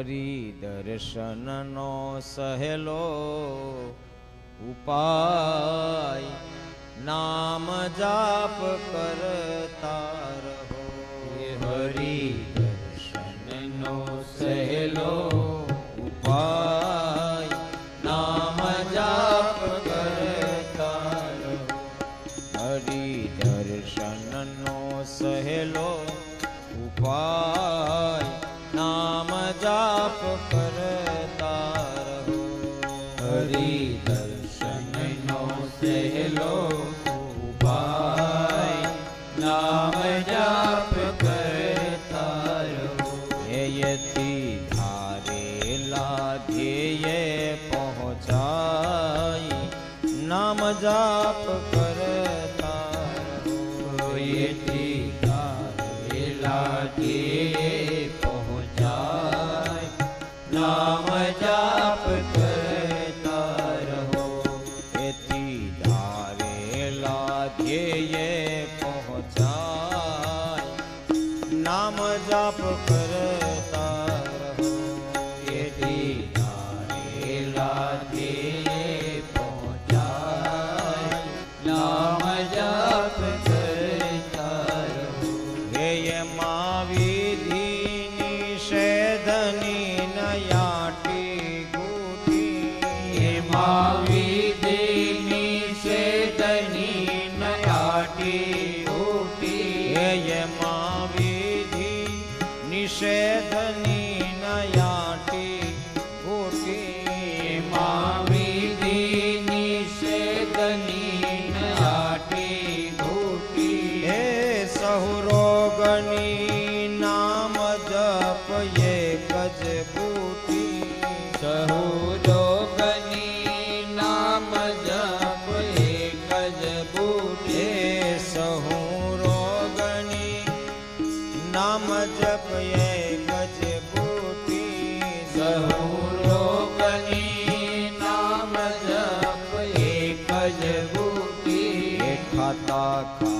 હરી દર્શનનો સહેલો ઉપાય નામ જાપ કરતા यति धारे लाध्येय पहुँचाई, नाम जाप करता तो यति धारे लाध्येय पहुँचाई, नाम जाप करता रहो। यति धारे नाम जाप कर की शाखा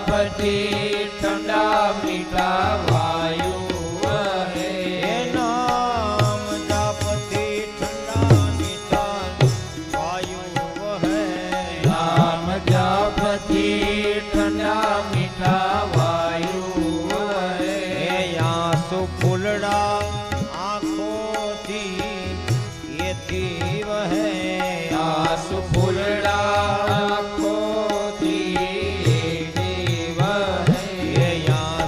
ફટે ઠંડા મીઠા વાયુ મીઠા વાયુ ફૂલડા